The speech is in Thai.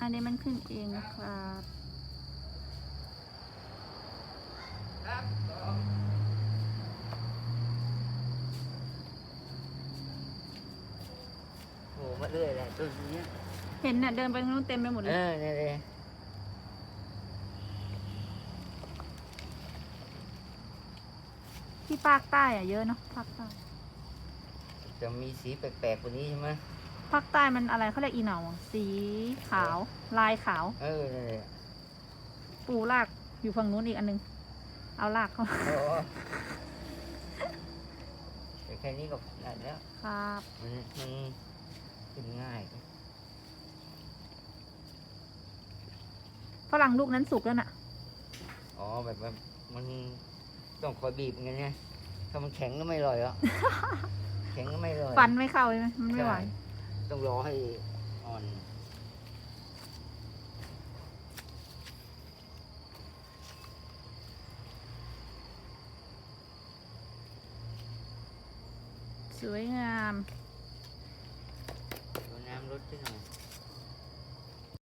อันนี้มันขึ้นเองนะครับโอ้มาเรื่อยแหละต้นเนี้ยเห็นน่ะเดินไปทางนู้นเต็มไปหมดเลเอย อเนี่ยเลยที่ภาคใต้อะเยอะเนาะภาคใต้จะมีสีแปลกๆกว่านี้ใช่ไหม ภาคใต้มันอะไรเขาเรียกอีเหนาอะสีขาว ลายขาว เออเนี่ยเลยปูลากอยู่ฝั่งนู้นอีกอันนึง เอาลากเขาโอ้แต่แค่นี้ก็ได้แล้วครับมันมันขึ้นง่ายฝรั่งลูกนั้นสุกแล้วน่ะ อ๋อแบบแบบมันต้องคอยบีบอย่างเงี้ยถ้ามันแข็งก็ไม่อร่อยอะแข็งก็ไม่อร่อย ฟันไม่เข้าใช่ไหมมันไม่ไหว ใช่ ต้องรอให้อ่อนสวยงามสวยงามรถที่หน่อย